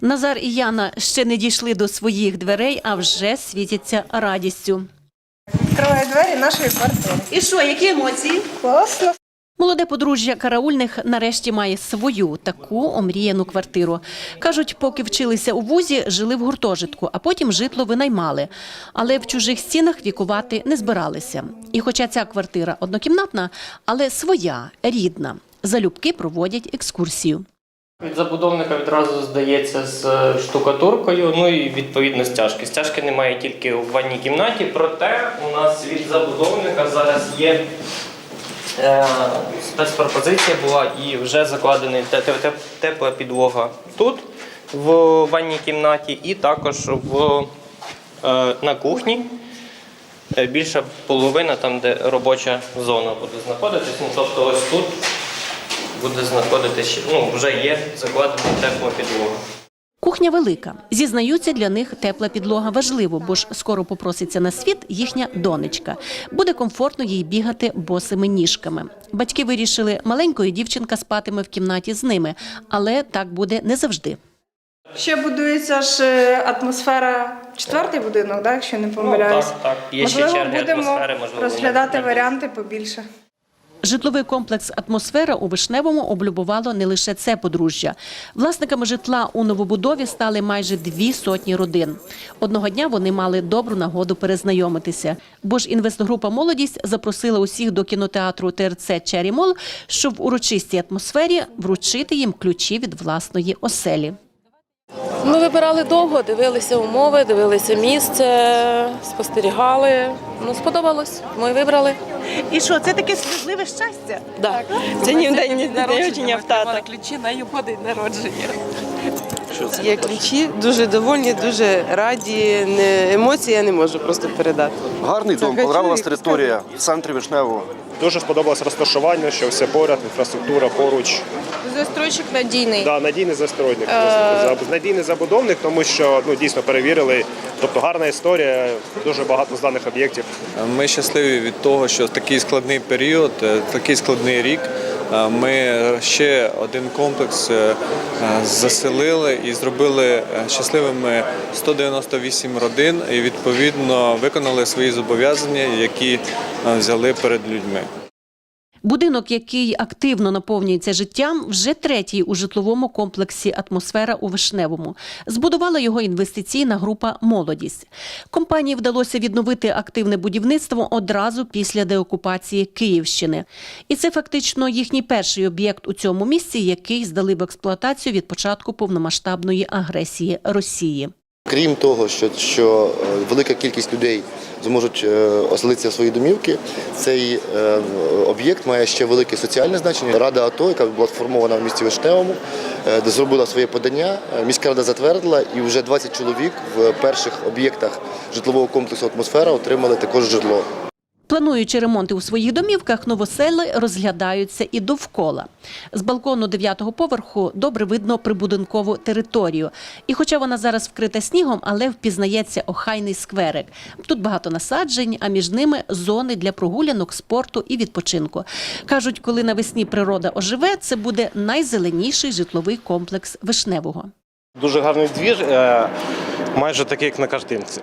Назар і Яна ще не дійшли до своїх дверей, а вже світяться радістю. Відкриваю двері нашої квартири. І що, які емоції? Класно. Молоде подружжя караульних нарешті має свою таку омріяну квартиру. Кажуть, поки вчилися у вузі, жили в гуртожитку, а потім житло винаймали. Але в чужих стінах вікувати не збиралися. І хоча ця квартира однокімнатна, але своя, рідна. Залюбки проводять екскурсію. Від забудовника відразу здається з е, штукатуркою, ну і відповідно стяжки. Стяжки немає тільки в ванній кімнаті, проте у нас від забудовника зараз є е, спецпропозиція була і вже закладена те- те- те- тепла підлога тут, в ванній кімнаті, і також в, е, на кухні. Е, Більша половина там, де робоча зона буде знаходитись. Ну, тобто ось тут буде знаходитися, ну вже є закладена тепла підлога. Кухня велика. Зізнаються, для них тепла підлога важливо, бо ж скоро попроситься на світ їхня донечка. Буде комфортно їй бігати босими ніжками. Батьки вирішили, маленькою дівчинка спатиме в кімнаті з ними, але так буде не завжди. Ще будується ж е, атмосфера четвертий будинок, да, якщо не помиляюсь. Ну, так, так. Є ще можливо, черги будемо атмосфери, можливо, розглядати варіанти побільше. Житловий комплекс Атмосфера у Вишневому облюбувало не лише це подружжя. Власниками житла у новобудові стали майже дві сотні родин. Одного дня вони мали добру нагоду перезнайомитися. Бо ж інвестгрупа Молодість запросила усіх до кінотеатру ТРЦ Чері Мол, щоб в урочистій атмосфері вручити їм ключі від власної оселі. Ми вибирали довго, дивилися умови, дивилися місце, спостерігали. Ну, сподобалось. Ми вибрали. І що, це таке сльозливе щастя? Да. Це ні день народження в тата. Ключі на його день народження. Є ключі, дуже довольні, дуже раді. Не, емоції я не можу просто передати. Гарний дом, Захочу понравилась територія в центрі Вишневого. Дуже сподобалось розташування, що все поряд, інфраструктура поруч. Застройщик надійний. Да, надійний застройник, заб- надійний забудовник, тому що ну дійсно перевірили. Тобто гарна історія, дуже багато зданих об'єктів. Ми щасливі від того, що такий складний період, е, такий складний рік. е, Ми ще один комплекс е, е, заселили і зробили е, щасливими 198 родин і відповідно виконали свої зобов'язання, які е, взяли перед людьми. Будинок, який активно наповнюється життям, вже третій у житловому комплексі Атмосфера у Вишневому. Збудувала його інвестиційна група Молодість. Компанії вдалося відновити активне будівництво одразу після деокупації Київщини. І це фактично їхній перший об'єкт у цьому місці, який здали в експлуатацію від початку повномасштабної агресії Росії. Крім того, що, що е, велика кількість людей зможуть е, оселитися в свої домівки, цей е, об'єкт має ще велике соціальне значення. Рада АТО, яка була сформована в місті Вишневому, зробила своє подання, міська рада затвердила, і вже 20 чоловік в перших об'єктах житлового комплексу Атмосфера отримали також житло. Плануючи ремонти у своїх домівках, новосели розглядаються і довкола. З балкону дев'ятого поверху добре видно прибудинкову територію. І хоча вона зараз вкрита снігом, але впізнається охайний скверик. Тут багато насаджень, а між ними зони для прогулянок, спорту і відпочинку. Кажуть, коли навесні природа оживе, це буде найзеленіший житловий комплекс Вишневого. Дуже гарний двір, е, майже такий, як на картинці.